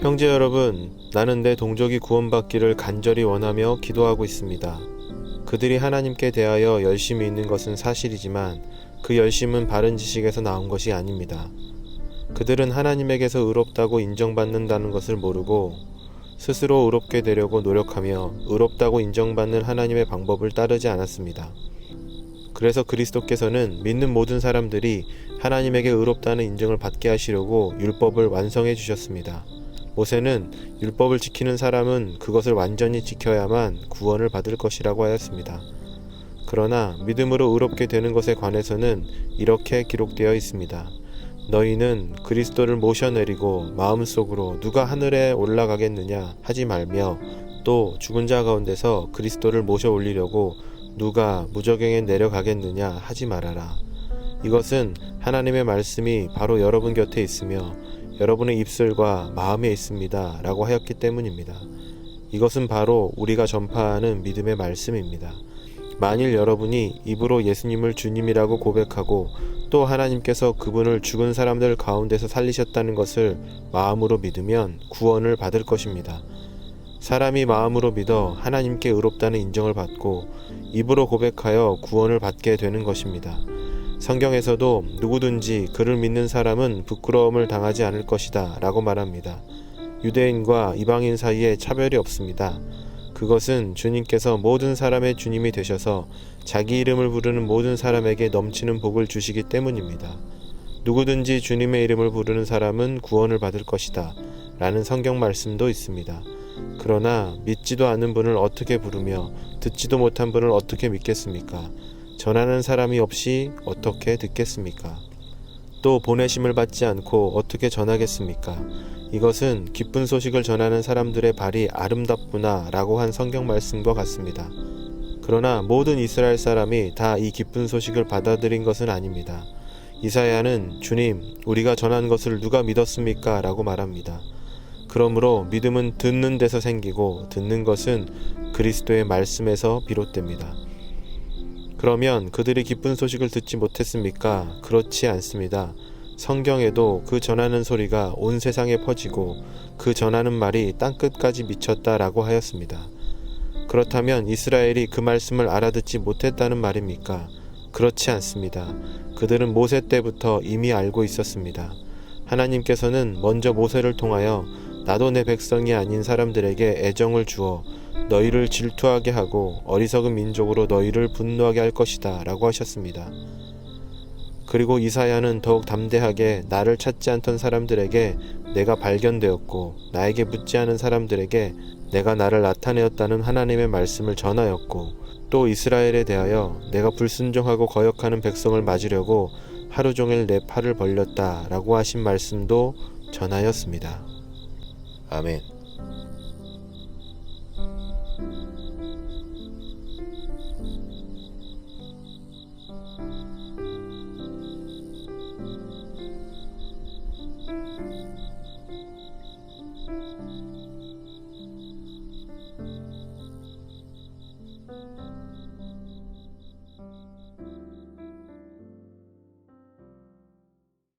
형제 여러분, 나는 내 동족이 구원받기를 간절히 원하며 기도하고 있습니다. 그들이 하나님께 대하여 열심히 있는 것은 사실이지만 그 열심은 바른 지식에서 나온 것이 아닙니다. 그들은 하나님에게서 의롭다고 인정받는다는 것을 모르고 스스로 의롭게 되려고 노력하며 의롭다고 인정받는 하나님의 방법을 따르지 않았습니다. 그래서 그리스도께서는 믿는 모든 사람들이 하나님에게 의롭다는 인정을 받게 하시려고 율법을 완성해 주셨습니다. 모세는 율법을 지키는 사람은 그것을 완전히 지켜야만 구원을 받을 것이라고 하였습니다. 그러나 믿음으로 의롭게 되는 것에 관해서는 이렇게 기록되어 있습니다. 너희는 그리스도를 모셔내리고 마음속으로 누가 하늘에 올라가겠느냐 하지 말며 또 죽은 자 가운데서 그리스도를 모셔 올리려고 누가 무저갱에 내려가겠느냐 하지 말아라. 이것은 하나님의 말씀이 바로 여러분 곁에 있으며 여러분의 입술과 마음에 있습니다. 라고 하였기 때문입니다. 이것은 바로 우리가 전파하는 믿음의 말씀입니다. 만일 여러분이 입으로 예수님을 주님이라고 고백하고 또 하나님께서 그분을 죽은 사람들 가운데서 살리셨다는 것을 마음으로 믿으면 구원을 받을 것입니다. 사람이 마음으로 믿어 하나님께 의롭다는 인정을 받고 입으로 고백하여 구원을 받게 되는 것입니다. 성경에서도 누구든지 그를 믿는 사람은 부끄러움을 당하지 않을 것이다 라고 말합니다. 유대인과 이방인 사이에 차별이 없습니다. 그것은 주님께서 모든 사람의 주님이 되셔서 자기 이름을 부르는 모든 사람에게 넘치는 복을 주시기 때문입니다. 누구든지 주님의 이름을 부르는 사람은 구원을 받을 것이다. 라는 성경 말씀도 있습니다. 그러나 믿지도 않는 분을 어떻게 부르며 듣지도 못한 분을 어떻게 믿겠습니까? 전하는 사람이 없이 어떻게 듣겠습니까? 또 보내심을 받지 않고 어떻게 전하겠습니까? 이것은 기쁜 소식을 전하는 사람들의 발이 아름답구나 라고 한 성경 말씀과 같습니다. 그러나 모든 이스라엘 사람이 다 이 기쁜 소식을 받아들인 것은 아닙니다. 이사야는 주님, 우리가 전한 것을 누가 믿었습니까? 라고 말합니다. 그러므로 믿음은 듣는 데서 생기고 듣는 것은 그리스도의 말씀에서 비롯됩니다. 그러면 그들이 기쁜 소식을 듣지 못했습니까? 그렇지 않습니다. 성경에도 그 전하는 소리가 온 세상에 퍼지고 그 전하는 말이 땅끝까지 미쳤다라고 하였습니다. 그렇다면 이스라엘이 그 말씀을 알아듣지 못했다는 말입니까? 그렇지 않습니다. 그들은 모세 때부터 이미 알고 있었습니다. 하나님께서는 먼저 모세를 통하여 나도 내 백성이 아닌 사람들에게 애정을 주어 너희를 질투하게 하고 어리석은 민족으로 너희를 분노하게 할 것이다 라고 하셨습니다. 그리고 이사야는 더욱 담대하게 나를 찾지 않던 사람들에게 내가 발견되었고 나에게 묻지 않은 사람들에게 내가 나를 나타내었다는 하나님의 말씀을 전하였고 또 이스라엘에 대하여 내가 불순종하고 거역하는 백성을 맞으려고 하루 종일 내 팔을 벌렸다 라고 하신 말씀도 전하였습니다. 아멘.